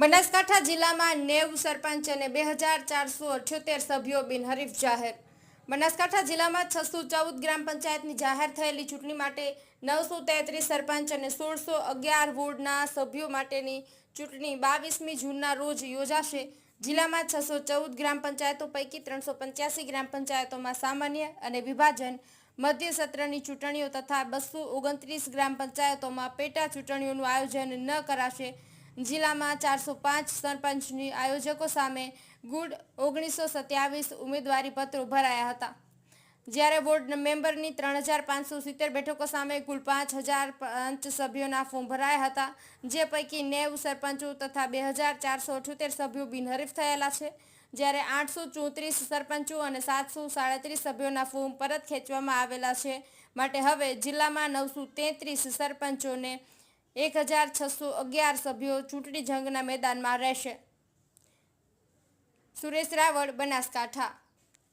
બનાસકાંઠા જિલ્લામાં નેવ સરપંચ અને બે હજાર ચારસો અઠ્યોતેર સભ્યો બિનહરીફ જાહેર. બનાસકાંઠા જિલ્લામાં છસો ચૌદ ગ્રામ પંચાયતની જાહેર થયેલી ચૂંટણી માટે નવસો તેત્રીસ સરપંચ અને સોળસો અગિયાર વોર્ડના સભ્યો માટેની ચૂંટણી બાવીસમી જૂનના રોજ યોજાશે. જિલ્લામાં છસો ચૌદ ગ્રામ પંચાયતો પૈકી ત્રણસો પંચ્યાસી ગ્રામ પંચાયતોમાં સામાન્ય અને વિભાજન, મધ્ય સત્રની ચૂંટણીઓ તથા બસો ઓગણત્રીસ ગ્રામ પંચાયતોમાં પેટા ચૂંટણીઓનું આયોજન ન કરાશે. જિલ્લામાં ચારસો પાંચ સરપંચની આયોજકો સામે ગુડ ઓગણીસો સત્યાવીસ ઉમેદવારી પત્રો ભરાયા હતા. જ્યારે વોર્ડ મેમ્બરની ત્રણ હજાર પાંચસો સિત્તેર બેઠકો સામે કુલ પાંચ હજાર પાંચ સભ્યોના ફોર્મ ભરાયા હતા, જે પૈકી નેવ સરપંચો તથા બે હજાર ચારસો અઠ્યોતેર સભ્યો બિનહરીફ થયેલા છે. જ્યારે આઠસો ચોત્રીસ સરપંચો અને સાતસો સાડત્રીસ સભ્યોના ફોર્મ પરત ખેંચવામાં આવેલા છે. માટે હવે જિલ્લામાં નવસો તેત્રીસ સરપંચોને એક હજાર છસો અગિયાર સભ્યો ચૂંટણી જંગના મેદાનમાં રહેશે. સુરેશ રાવળ બનાસકાંઠા.